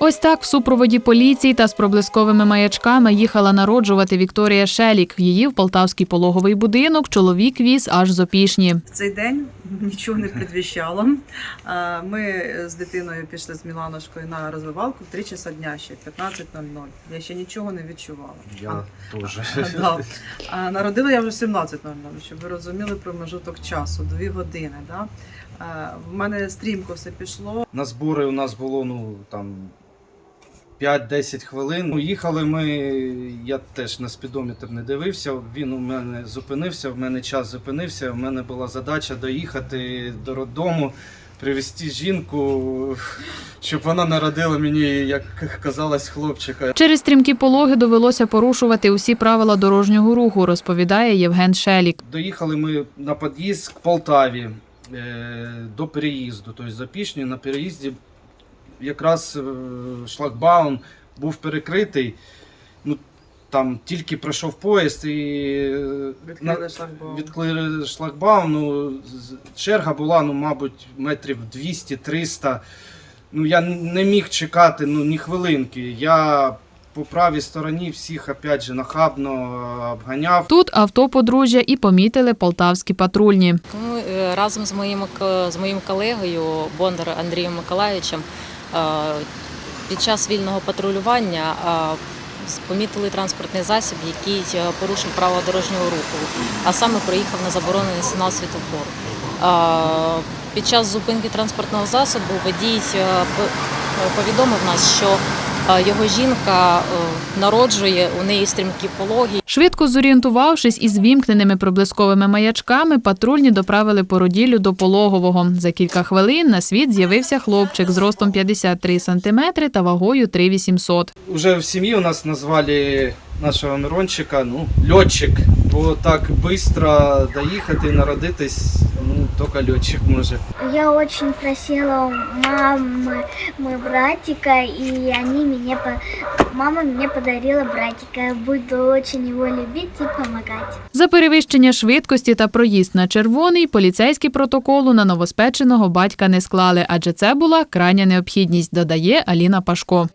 Ось так в супроводі поліції та з проблисковими маячками їхала народжувати Вікторія Шелік. Її в полтавський пологовий будинок чоловік віз аж з опішні. В цей день нічого не предвіщало. Е, Ми з дитиною пішли з Міланошкою на розвивалку в 3 часа дня ще 15.00. Я ще нічого не відчувала. Я теж. Да. а народила я вже в 17.00, щоб ви розуміли промежуток часу, 2 години. Да? Е, В мене стрімко все пішло. На збори у нас було ну там 5-10 хвилин. Ну, Їхали ми, я теж на спідометр не дивився. Він у мене зупинився, в мене час зупинився. В мене була задача доїхати до роддому, привезти жінку, щоб вона народила мені, як казалось, хлопчика. Через стрімкі пологи довелося порушувати усі правила дорожнього руху, розповідає Євген Шелік. Доїхали ми на під'їзд к Полтаві е, до переїзду. Тобто за Пішні на переїзді якраз е, шлагбаум був перекритий. Ну, там тільки пройшов поїзд і е, Відкрили шлагбаум. Ну, черга була, ну, мабуть, метрів 200-300. Ну, я не міг чекати ну, ні хвилинки. Я по правій стороні всіх опять же нахабно е, обганяв. Тут авто подружжя і помітили полтавські патрульні. Ми разом з моїм з моїм колегою Бондар Андрієм Миколаївичем під час вільного патрулювання е, помітили транспортний засіб, який е, порушив право дорожнього руху, а саме проїхав на заборонений сигнал світофору. Е, Під час зупинки транспортного засобу водій е, повідомив нас, що е, його жінка е, народжує, у неї стрімкі пологи. Швидко зорієнтувавшись із вімкненими проблисковими маячками, патрульні доправили породіллю до пологового. За кілька хвилин на світ з'явився хлопчик з ростом 53 сантиметри та вагою 3800. Уже в сім'ї у нас назвали нашого Мирончика, ну, льотчик. Бо так швидко доїхати народитись, ну, тільки льотчик може. Я очень просила у мамы мы братика, и они мне по... мама мне подарила братика. Я буду очень его любить и помогать. За перевищення швидкості та проїзд на червоний поліцейські протоколу на новоспеченого батька не склали, адже це була крайня необхідність, додає Аліна Пашко.